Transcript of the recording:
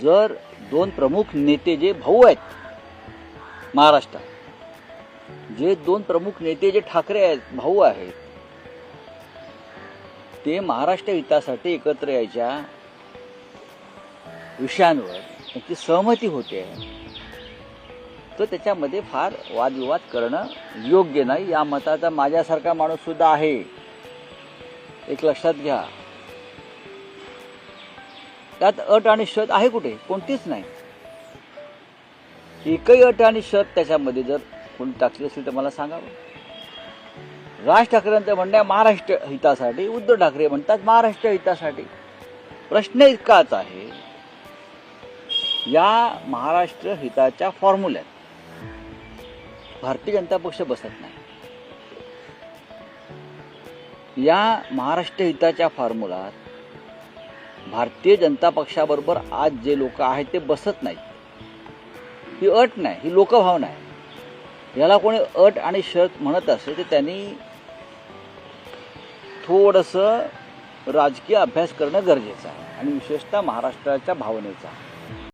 जर दोन प्रमुख नेते जे भाऊ आहेत महाराष्ट्रात जे दोन प्रमुख नेते जे ठाकरे आहेत भाऊ आहेत ते महाराष्ट्र हितासाठी एकत्र यायच्या विषयांवर त्यांची सहमती होते. तर त्याच्यामध्ये फार वादविवाद करणं योग्य नाही. या मताचा माझ्यासारखा माणूस सुद्धा आहे. एक लक्षात घ्या. त्यात अट आणि शत आहे कुठे? कोणतीच नाही. एकही अट आणि शत त्याच्यामध्ये जर कोणी टाकली असेल तर मला सांगावं. राज ठाकरेंचं म्हणणं आहे महाराष्ट्र हितासाठी उद्धव ठाकरे म्हणतात महाराष्ट्र हितासाठी. प्रश्न इतकाच आहे या महाराष्ट्र हिताच्या फॉर्म्युल्यात भारतीय जनता पक्ष बसत नाही. या महाराष्ट्र हिताच्या फॉर्म्युलात भारतीय जनता पक्षाबरोबर आज जे लोक आहेत ते बसत नाहीत. ही अट नाही ही लोकभावना आहे. याला कोणी अट आणि शर्त म्हणत असेल तर त्यांनी थोडंसं राजकीय अभ्यास करणं गरजेचं आहे आणि विशेषतः महाराष्ट्राच्या भावनेचा